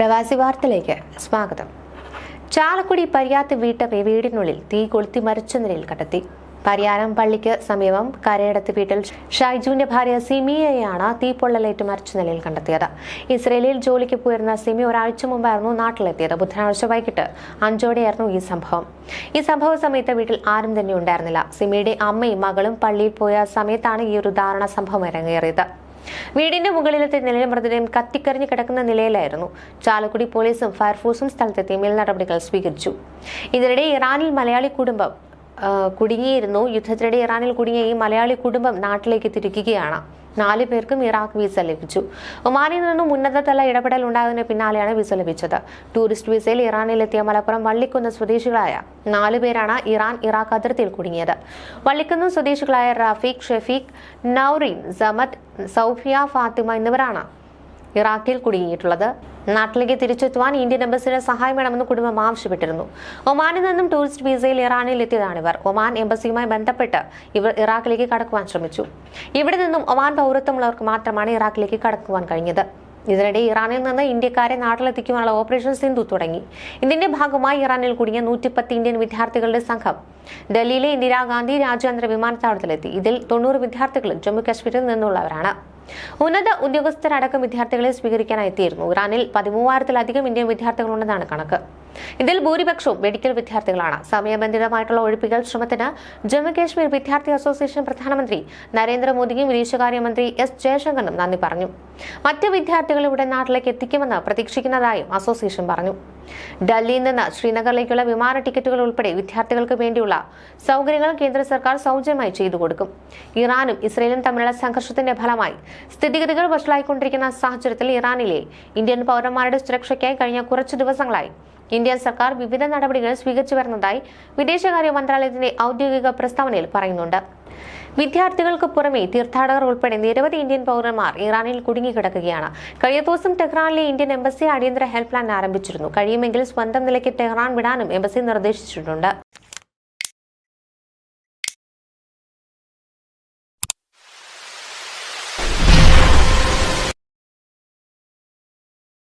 പ്രവാസി വാർത്തയിലേക്ക് സ്വാഗതം. ചാലക്കുടി പരിയാത്ത് വീട്ട വീടിനുള്ളിൽ തീ കൊളുത്തി മരിച്ച നിലയിൽ കണ്ടെത്തി. പരിയാരം പള്ളിക്ക് സമീപം കരയടത്ത് വീട്ടിൽ ഷൈജുവിന്റെ ഭാര്യ സിമിയെയാണ് തീപ്പൊള്ളലേറ്റ് മരിച്ച നിലയിൽ കണ്ടെത്തിയത്. ഇസ്രയേലിൽ ജോലിക്ക് പോയിരുന്ന സിമി ഒരാഴ്ച മുമ്പായിരുന്നു നാട്ടിലെത്തിയത്. ബുധനാഴ്ച വൈകിട്ട് അഞ്ചോടെയായിരുന്നു ഈ സംഭവം. ഈ സംഭവ സമയത്ത് വീട്ടിൽ ആരും തന്നെ ഉണ്ടായിരുന്നില്ല. സിമിയുടെ അമ്മയും മകളും പള്ളിയിൽ പോയ സമയത്താണ് ഈ ഒരു ദാരുണ സംഭവം ഇറങ്ങേറിയത് വീടിന്റെ മുകളിലത്തെ നിലയിൽ മൃതദേഹം കത്തിക്കരിഞ്ഞ് കിടക്കുന്ന നിലയിലായിരുന്നു. ചാലക്കുടി പോലീസും ഫയർഫോഴ്സും സ്ഥലത്തെത്തി മേൽ നടപടികൾ സ്വീകരിച്ചു. ഇതിനിടെ ഇറാനിൽ മലയാളി കുടുംബം കുടുങ്ങിയിരുന്നു. യുദ്ധത്തിനിടെ ഇറാനിൽ കുടുങ്ങിയ ഈ മലയാളി കുടുംബം നാട്ടിലേക്ക് തിരിക്കുകയാണ്. നാല് പേർക്കും ഇറാഖ് വിസ ലഭിച്ചു. ഒമാനിൽ നിന്നും ഉന്നതതല ഇടപെടൽ ഉണ്ടായതിന് പിന്നാലെയാണ് വിസ ലഭിച്ചത്. ടൂറിസ്റ്റ് വിസയിൽ ഇറാനിലെത്തിയ മലപ്പുറം വള്ളിക്കുന്ന് സ്വദേശികളായ നാല് പേരാണ് ഇറാൻ ഇറാഖ് അതിർത്തിയിൽ കുടുങ്ങിയത്. വള്ളിക്കുന്ന് സ്വദേശികളായ റഫീഖ് ഷെഫീഖ് നൌറീൻ സമദ് സൗഫിയ ഫാത്തിമ എന്നിവരാണ് ഇറാഖിൽ കുടുങ്ങിയിട്ടുള്ളത്. നാട്ടിലേക്ക് തിരിച്ചെത്തുവാൻ ഇന്ത്യൻ എംബസിയുടെ സഹായം വേണമെന്ന് കുടുംബം ആവശ്യപ്പെട്ടിരുന്നു. ഒമാനിൽ നിന്നും ടൂറിസ്റ്റ് വിസയിൽ ഇറാനിൽ എത്തിയതാണിവർ ഒമാൻ എംബസിയുമായി ബന്ധപ്പെട്ട് ഇവർ ഇറാഖിലേക്ക് കടക്കുവാൻ ശ്രമിച്ചു. ഇവിടെ നിന്നും ഒമാൻ പൗരത്വമുള്ളവർക്ക് മാത്രമാണ് ഇറാഖിലേക്ക് കടക്കുവാൻ കഴിഞ്ഞത്. ഇതിനിടെ ഇറാനിൽ നിന്ന് ഇന്ത്യക്കാരെ നാട്ടിലെത്തിക്കുവാനുള്ള ഓപ്പറേഷൻ സിന്ധു തുടങ്ങി. ഇതിന്റെ ഭാഗമായി ഇറാനിൽ കുടുങ്ങിയ നൂറ്റിപ്പത്ത് ഇന്ത്യൻ വിദ്യാർത്ഥികളുടെ സംഘം ഡൽഹിയിലെ ഇന്ദിരാഗാന്ധി രാജ്യാന്തര വിമാനത്താവളത്തിലെത്തി. ഇതിൽ തൊണ്ണൂറ് വിദ്യാർത്ഥികളും ജമ്മു കാശ്മീരിൽ നിന്നുള്ളവരാണ്. ഉന്നത ഉദ്യോഗസ്ഥരടക്കം വിദ്യാർത്ഥികളെ സ്വീകരിക്കാനായി എത്തിയിരുന്നു ഇറാനിൽ പതിമൂവായിരത്തിലധികം ഇന്ത്യൻ വിദ്യാർത്ഥികളുണ്ടെന്നാണ് കണക്ക്. ഇതിൽ ഭൂരിപക്ഷവും മെഡിക്കൽ വിദ്യാർത്ഥികളാണ്. സമയബന്ധിതമായിട്ടുള്ള ഒഴിപ്പിക്കൽ ശ്രമത്തിന് ജമ്മുകാശ്മീർ വിദ്യാർത്ഥി അസോസിയേഷൻ പ്രധാനമന്ത്രി നരേന്ദ്രമോദിയും വിദേശകാര്യമന്ത്രി എസ് ജയശങ്കറിനും നന്ദി പറഞ്ഞു. മറ്റ് വിദ്യാർത്ഥികൾ ഇവിടെ നാട്ടിലേക്ക് എത്തിക്കുമെന്ന് പ്രതീക്ഷിക്കുന്നതായും അസോസിയേഷൻ പറഞ്ഞു. ഡൽഹിയിൽ നിന്ന് ശ്രീനഗറിലേക്കുള്ള വിമാന ടിക്കറ്റുകൾ ഉൾപ്പെടെ വിദ്യാർത്ഥികൾക്ക് വേണ്ടിയുള്ള സൗകര്യങ്ങൾ കേന്ദ്ര സർക്കാർ സൗജന്യമായി ചെയ്തു കൊടുക്കും. ഇറാനും ഇസ്രയേലും തമ്മിലുള്ള സംഘർഷത്തിന്റെ ഫലമായി സ്ഥിതിഗതികൾ വഷളായിക്കൊണ്ടിരിക്കുന്ന സാഹചര്യത്തിൽ ഇറാനിലെ ഇന്ത്യൻ പൗരന്മാരുടെ സുരക്ഷയ്ക്കായി കഴിഞ്ഞ കുറച്ചു ദിവസങ്ങളായി ഇന്ത്യൻ സർക്കാർ വിവിധ നടപടികൾ സ്വീകരിച്ചു വരുന്നതായി വിദേശകാര്യ മന്ത്രാലയത്തിന്റെ ഔദ്യോഗിക പ്രസ്താവനയിൽ പറയുന്നുണ്ട്. വിദ്യാർത്ഥികൾക്ക് പുറമെ തീർത്ഥാടകർ ഉൾപ്പെടെ നിരവധി ഇന്ത്യൻ പൗരന്മാർ ഇറാനിൽ കുടുങ്ങിക്കിടക്കുകയാണ്. കഴിഞ്ഞ ദിവസം ടെഹ്റാനിലെ ഇന്ത്യൻ എംബസി അടിയന്തര ഹെൽപ്പ് ലൈൻ ആരംഭിച്ചിരുന്നു. കഴിയുമെങ്കിൽ സ്വന്തം നിലയ്ക്ക് ടെഹ്റാൻ വിടാനും എംബസി നിർദ്ദേശിച്ചിട്ടുണ്ട്.